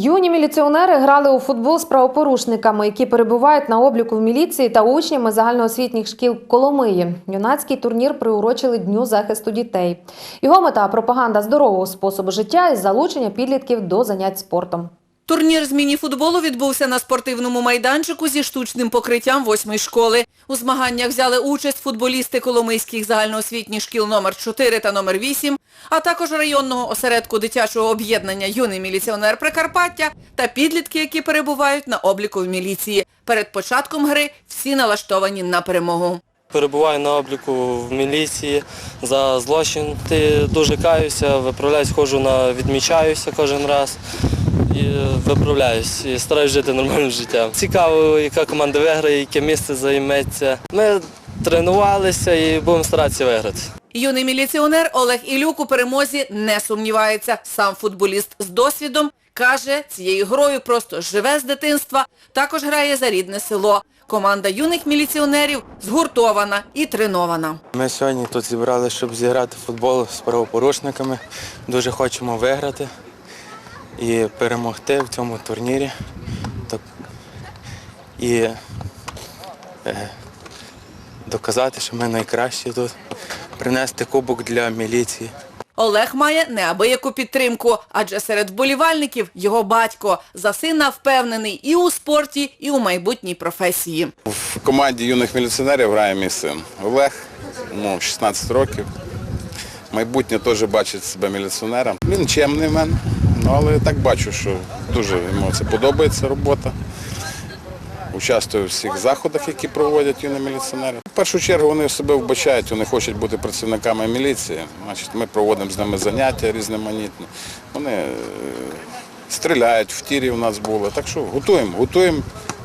Юні міліціонери грали у футбол з правопорушниками, які перебувають на обліку в міліції та учнями загальноосвітніх шкіл Коломиї. Юнацький турнір приурочили Дню захисту дітей. Його мета пропаганда здорового способу життя і залучення підлітків до занять спортом. Турнір з міні-футболу відбувся на спортивному майданчику зі штучним покриттям восьмої школи. У змаганнях взяли участь футболісти Коломийських загальноосвітніх шкіл номер 4 та номер 8, а також районного осередку дитячого об'єднання «Юний міліціонер Прикарпаття» та підлітки, які перебувають на обліку в міліції. Перед початком гри всі налаштовані на перемогу. Перебуваю на обліку в міліції за злочин. Ти дуже каюся, виправляюсь, ходжу на відмічаюся кожен раз виправляюсь. І стараюсь жити нормальним життям. Цікаво, яка команда виграє, яке місце займеться. Ми тренувалися і будемо старатися виграти. Юний міліціонер Олег Ілюк у перемозі не сумнівається. Сам футболіст з досвідом каже, цією грою просто живе з дитинства, також грає за рідне село. Команда юних міліціонерів згуртована і тренована. Ми сьогодні тут зібрали, щоб зіграти футбол з правопорушниками. Дуже хочемо виграти і перемогти в цьому турнірі. Так, І е, доказати, що ми найкращі тут. Принести кубок для міліції. Олег має неабияку підтримку, адже серед вболівальників його батько за сина впевнений і у спорті, і у майбутній професії. В команді юних міліціонерів грає мій син Олег, йому 16 років. Майбутнє теж бачить себе міліціонером. Він чемний в мене, ну, але так бачу, що дуже йому це подобається робота. Участвую в всіх заходах, які проводять юні міліціонери. В першу чергу вони себе вбачають, вони хочуть бути працівниками міліції. Значить, ми проводимо з ними заняття різноманітні. Вони е, стріляють, в тірі у нас були. Так що готуємо, готуємо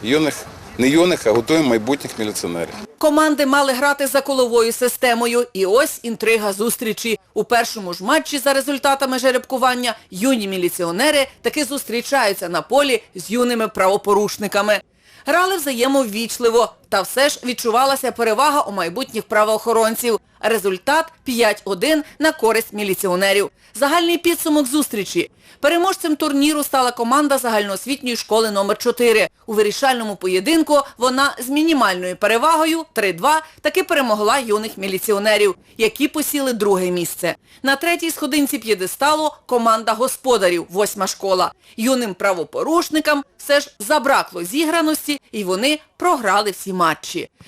юних, не юних, а готуємо майбутніх міліціонерів. Команди мали грати за коловою системою. І ось інтрига зустрічі. У першому ж матчі за результатами жеребкування юні міліціонери таки зустрічаються на полі з юними правопорушниками. Грали взаємоввічливо, та все ж відчувалася перевага у майбутніх правоохоронців. Результат 5-1 на користь міліціонерів. Загальний підсумок зустрічі. Переможцем турніру стала команда загальноосвітньої школи номер 4 У вирішальному поєдинку вона з мінімальною перевагою 3-2 таки перемогла юних міліціонерів, які посіли друге місце. На третій сходинці п'єдесталу команда господарів, восьма школа. Юним правопорушникам все ж забракло зіграності і вони програли всі матчі.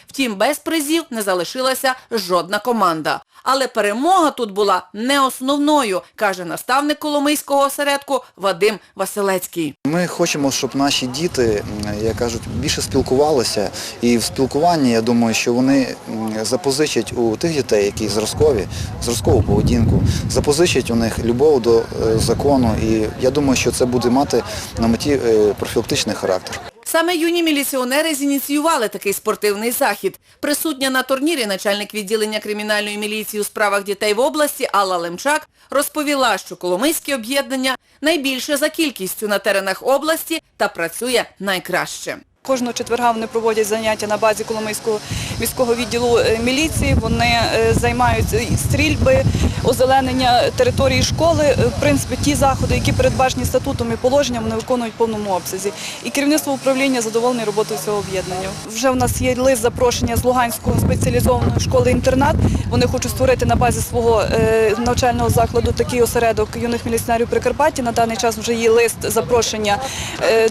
Втім, без призів не залишилася жодна команда. Але перемога тут була не основною, каже наставник Коломийського осередку Вадим Василецький. Ми хочемо, щоб наші діти, як кажуть, більше спілкувалися. І в спілкуванні, я думаю, що вони запозичать у тих дітей, які зразкові, зразкову поведінку, запозичать у них любов до е, закону. І я думаю, що це буде мати на меті е, профілактичний характер. Саме юні міліціонери зініціювали такий спортивний захід. Присутня на турнірі начальник відділення кримінальної міліції у справах дітей в області Алла Лемчак розповіла, що Коломийське об'єднання найбільше за кількістю на теренах області та працює найкраще. Кожного четверга вони проводять заняття на базі Коломийського міського відділу е, міліції. Вони е, займаються стрільби, озеленення території школи. Е, В принципі, ті заходи, які передбачені статутом і положенням, вони виконують в повному обсязі. І керівництво управління задоволене роботою цього об'єднання. Вже в нас є лист запрошення з Луганської спеціалізованої школи-інтернат. Вони хочуть створити на базі свого е, навчального закладу такий осередок юних міліціонерів Прикарпаття. На даний час вже є лист запрошення е,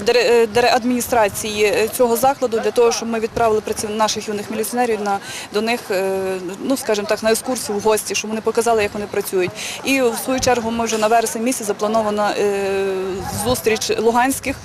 е, адміністрації е, цього закладу для того, щоб ми відправили наших юних міліціонерів до них, е, ну скажімо так, на екскурсію в гості, щоб вони показали, як вони працюють. І в свою чергу ми вже на вересень місяць запланована е, зустріч луганських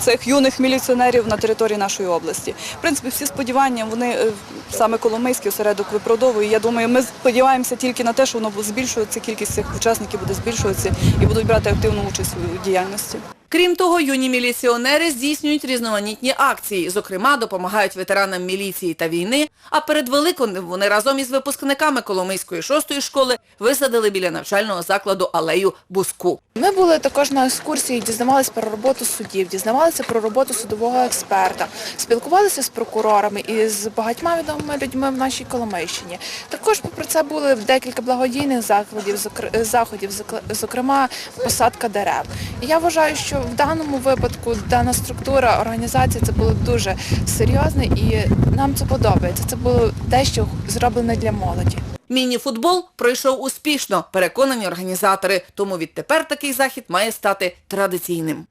цих юних міліціонерів на території нашої області. В принципі, всі сподівання вони е, саме Коломийський осередок виправдовує. Я думаю, ми сподіваємося тільки на те, що воно збільшується, кількість цих учасників буде збільшуватися і будуть брати активну участь у діяльності. Крім того, юні міліціонери здійснюють різноманітні акції. Зокрема, допомагають ветеранам міліції та війни. А перед Великоднем вони разом із випускниками Коломийської шостої школи висадили біля навчального закладу алею Буску. Ми були також на екскурсії, дізнавалися про роботу судів, дізнавалися про роботу судового експерта, спілкувалися з прокурорами і з багатьма відомими людьми в нашій Коломийщині. Також попри це були декілька благодійних закладів, заходів, зокрема посадка дерев. Я вважаю, що що в даному випадку дана структура, організація це було дуже серйозно і нам це подобається. Це було дещо зроблене для молоді. Міні-футбол пройшов успішно, переконані організатори, тому відтепер такий захід має стати традиційним.